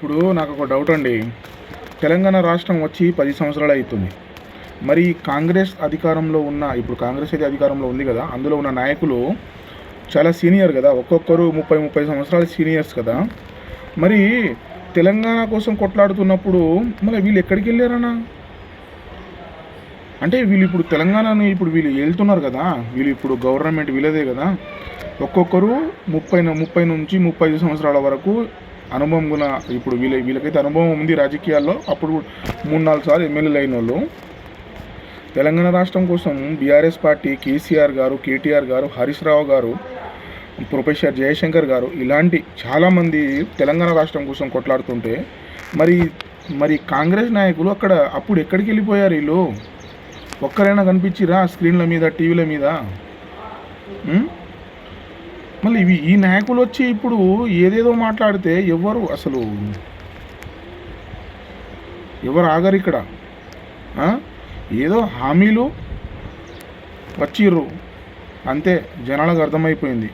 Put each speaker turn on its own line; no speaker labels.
ఇప్పుడు నాకు ఒక డౌట్ అండి. తెలంగాణ రాష్ట్రం వచ్చి పది సంవత్సరాలు అవుతుంది మరి కాంగ్రెస్ అధికారంలో ఉన్న ఇప్పుడు కాంగ్రెస్ అయితే అధికారంలో ఉంది కదా అందులో ఉన్న నాయకులు చాలా సీనియర్ కదా ఒక్కొక్కరు ముప్పై ముప్పై సంవత్సరాల సీనియర్స్ కదా. మరి తెలంగాణ కోసం కొట్లాడుతున్నప్పుడు మరి వీళ్ళు ఎక్కడికి వెళ్ళారన్నా? అంటే వీళ్ళు ఇప్పుడు తెలంగాణని ఇప్పుడు వీళ్ళు వెళ్తున్నారు కదా వీళ్ళు ఇప్పుడు గవర్నమెంట్ వీళ్ళదే కదా. ఒక్కొక్కరు ముప్పై ముప్పై నుంచి ముప్పై ఐదు సంవత్సరాల వరకు అనుభవం కూడా ఇప్పుడు వీళ్ళ వీళ్ళకైతే అనుభవం ఉంది రాజకీయాల్లో. అప్పుడు మూడు నాలుగు సార్లు ఎమ్మెల్యేలు అయిన వాళ్ళు. తెలంగాణ రాష్ట్రం కోసం బీఆర్ఎస్ పార్టీ కేసీఆర్ గారు కేటీఆర్ గారు హరీష్ రావు గారు ప్రొఫెసర్ జయశంకర్ గారు ఇలాంటి చాలామంది తెలంగాణ రాష్ట్రం కోసం కొట్లాడుతుంటే మరి మరి కాంగ్రెస్ నాయకులు అక్కడ అప్పుడు ఎక్కడికి వెళ్ళిపోయారు వీళ్ళు? ఒక్కరైనా కనిపించిరా స్క్రీన్ల మీద టీవీల మీద? అసలు ఇవి ఈ నాయకులు వచ్చి ఇప్పుడు ఏదేదో మాట్లాడితే ఎవరు అసలు ఎవరు ఆగరు ఇక్కడ? ఏదో హామీలు వచ్చిర్రు. అంతే. జనాలకు అర్థమైపోయింది.